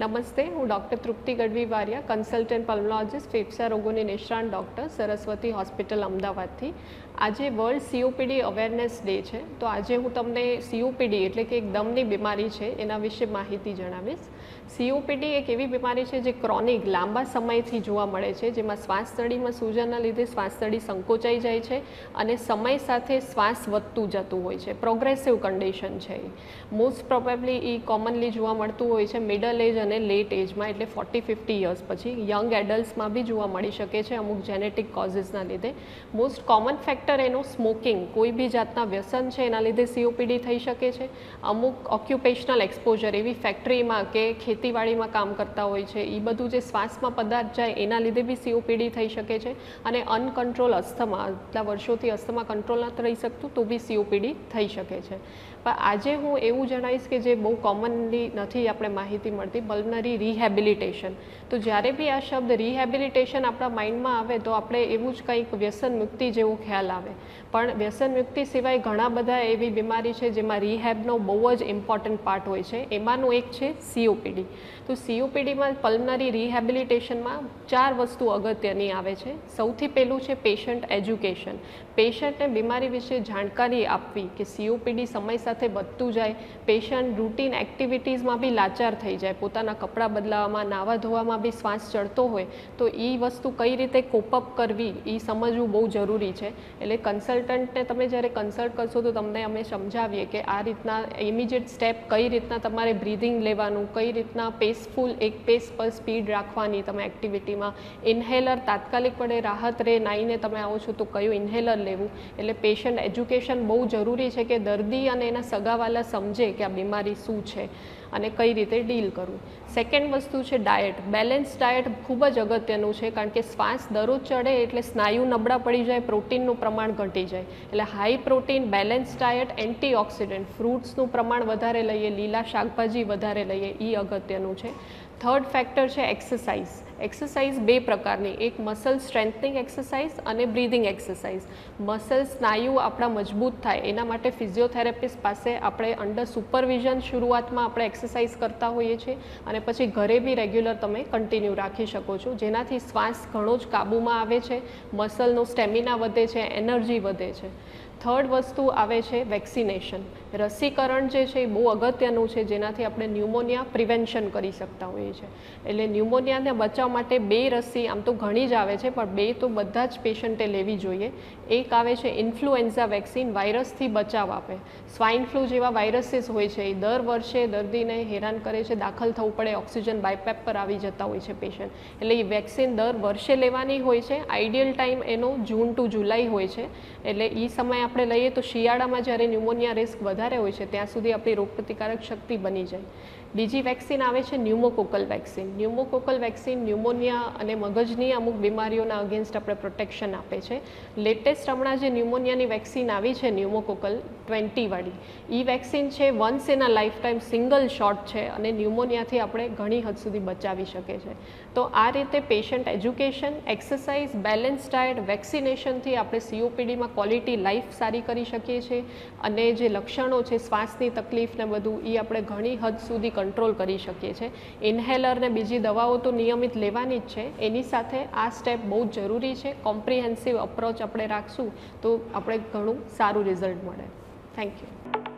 નમસ્તે, હું doctor Trupti Gadhvi Variya, consultant pulmologist, ફેફસા રોગોની નિષ્ણાંત ડૉક્ટર, સરસ્વતી હોસ્પિટલ, અમદાવાદથી. આજે વર્લ્ડ સીઓપીડી અવેરનેસ ડે છે, તો આજે હું તમને સીઓપીડી એટલે કે એક દમની બીમારી છે, એના વિશે માહિતી જણાવીશ. સીઓપીડી એક એવી બીમારી છે જે ક્રોનિક, લાંબા સમયથી જોવા મળે છે, જેમાં શ્વાસનળીમાં સૂજનના લીધે શ્વાસનળી સંકોચાઈ જાય છે અને સમય સાથે શ્વાસ વધતું જતું હોય છે. પ્રોગ્રેસિવ કન્ડિશન છે મોસ્ટ પ્રોબેબલી એ કોમનલી જોવા મળતું હોય છે, મિડલ એજ અને લેટ એજમાં એટલે ફોર્ટી ફિફ્ટી યર્સ પછી યંગ એડલ્ટ્સમાં બી જોવા મળી શકે છે અમુક જેનેટિક કોઝિસના લીધે. મોસ્ટ કોમન ફેક્ટર એનો સ્મોકિંગ કોઈ બી જાતના વ્યસન છે એના લીધે સીઓપીડી થઈ શકે છે. અમુક ઓક્યુપેશનલ એક્સપોઝર એવી ફેક્ટરીમાં કે ખેતીવાડીમાં કામ કરતા હોય છે એ બધું જે શ્વાસમાં પદાર્થ જાય એના લીધે બી સીઓપીડી થઈ શકે છે. અને અનકન્ટ્રોલ અસ્થમા આટલા વર્ષોથી અસ્થમા કંટ્રોલ નથી રહી શકતું તો બી સીઓપીડી થઈ શકે છે. પણ આજે હું એવું જણાવીશ કે જે બહુ કોમનલી નથી આપણે માહિતી મળતી પલ્મનરી રિહેબિલિટેશન તો જ્યારે બી આ શબ્દ રિહેબિલિટેશન આપણા માઇન્ડમાં આવે તો આપણે એવું જ કંઈક વ્યસન મુક્તિ જેવો ખ્યાલ આવે. પણ વ્યસન મુક્તિ સિવાય ઘણા બધા એવી બીમારી છે જેમાં રિહેબનો બહુ જ ઇમ્પોર્ટન્ટ પાર્ટ હોય છે. એમાંનું એક છે સીઓપીડી તો સીઓપીડીમાં પલ્મનરી રિહેબિલિટેશનમાં ચાર વસ્તુ અગત્યની આવે છે. સૌથી પહેલું છે પેશન્ટ એજ્યુકેશન પેશન્ટને બીમારી વિશે જાણકારી આપવી કે સીઓપીડી સમય સાથે વધતું જાય. પેશન્ટ રૂટીન એક્ટિવિટીઝમાં બી લાચાર થઈ જાય. પોતાના કપડાં બદલાવવામાં, નાવા ધોવામાં બી શ્વાસ ચડતો હોય, તો એ વસ્તુ કઈ રીતે કોપઅપ કરવી એ સમજવું બહુ જરૂરી છે. એટલે કન્સલ્ટન્ટને તમે જ્યારે કન્સલ્ટ કરશો તો તમને અમે સમજાવીએ કે આ રીતના ઇમિડિયેટ સ્ટેપ કઈ રીતના તમારે બ્રીધિંગ લેવાનું, કઈ રીતના પેસફુલ એક પેસ પર સ્પીડ રાખવાની તમે એક્ટિવિટીમાં ઇન્હેલર તાત્કાલિકપણે રાહત રહે નાઈને તમે આવો છો તો કયું ઇન્હેલર લેવું? એટલે પેશન્ટ એજ્યુકેશન બહુ જરૂરી છે કે દર્દી અને એના સગાવાલા સમજે કે આ બીમારી શું છે અને કઈ રીતે ડીલ કરવું. સેકન્ડ વસ્તુ છે ડાયટ બેલેન્સ ડાયટ ખૂબ જ અગત્યનું છે કારણ કે શ્વાસ દરરોજ ચડે એટલે સ્નાયુ નબળા પડી જાય, પ્રોટીનનું પ્રમાણ ઘટી જાય. એટલે high protein balance diet antioxidant ફ્રૂટ્સનું પ્રમાણ વધારે લઈએ, લીલા શાકભાજી વધારે લઈએ એ અગત્યનું છે. થર્ડ ફેક્ટર છે એક્સરસાઇઝ એક્સરસાઇઝ બે પ્રકારની. એક મસલ સ્ટ્રેન્થનિંગ એક્સરસાઇઝ અને બ્રીધિંગ એક્સરસાઇઝ મસલ સ્નાયુ આપણા મજબૂત થાય. એના માટે ફિઝિયોથેરાપિસ્ટ પાસે આપણે અંડર સુપરવિઝન શરૂઆતમાં આપણે એક્સરસાઇઝ કરતા હોઈએ છીએ અને પછી ઘરે બી રેગ્યુલર તમે કન્ટિન્યુ રાખી શકો છો. જેનાથી શ્વાસ ઘણો જ કાબૂમાં આવે છે. મસલનો સ્ટેમિના વધે છે. એનર્જી વધે છે. થર્ડ વસ્તુ આવે છે વેક્સિનેશન રસીકરણ જે છે એ બહુ અગત્યનું છે, જેનાથી આપણે ન્યુમોનિયા પ્રિવેન્શન કરી શકતા હોઈએ છીએ. એટલે ન્યુમોનિયાને બચાવવા માટે બે રસી, આમ તો ઘણી જ આવે છે, પણ બે તો બધા જ પેશન્ટે લેવી જોઈએ. એક આવે છે ઇન્ફ્લુએન્ઝા વેક્સિન વાયરસથી બચાવ આપે. સ્વાઇન ફ્લૂ જેવા વાયરસીસ હોય છે, એ દર વર્ષે દર્દીને હેરાન કરે છે, દાખલ થવું પડે, ઓક્સિજન બાયપેપ પર આવી જતા હોય છે પેશન્ટ એટલે એ વેક્સિન દર વર્ષે લેવાની હોય છે આઈડિયલ ટાઈમ એનો જૂન ટુ જુલાઈ હોય છે. એટલે એ સમય આપણે લઈએ તો શિયાળામાં જ્યારે ન્યુમોનિયા રિસ્ક વધારે હોય છે, ત્યાં સુધી આપણી રોગપ્રતિકારક શક્તિ બની જાય. બીજી વેક્સિન આવે છે pneumococcal vaccine pneumococcal vaccine pneumonia અને મગજની અમુક બીમારીઓના અગેન્સ્ટ આપણે પ્રોટેક્શન આપે છે. લેટેસ્ટ હમણાં જે ન્યુમોનિયાની વેક્સિન આવી છે ન્યુમોકોકલ ટ્વેન્ટીવાળી એ વેક્સિન છે વન્સ એના લાઈફ ટાઈમ સિંગલ શોટ છે અને ન્યુમોનિયાથી આપણે ઘણી હદ સુધી બચાવી શકે છે. તો આ રીતે patient education exercise balance diet વેક્સિનેશનથી આપણે સીઓપીડીમાં ક્વોલિટી લાઈફ સારી કરી શકીએ છીએ. અને જે લક્ષણો છે, શ્વાસની તકલીફ ને બધું એ આપણે ઘણી હદ સુધી કંટ્રોલ કરી શકીએ છીએ. ઇન્હેલર ને બીજી દવાઓ તો નિયમિત લેવાની જ છે. એની સાથે આ સ્ટેપ બહુ જ જરૂરી છે. કોમ્પ્રિહેન્સિવ અપ્રોચ આપણે રાખશું તો આપણે ઘણું સારું રિઝલ્ટ મળે. Thank you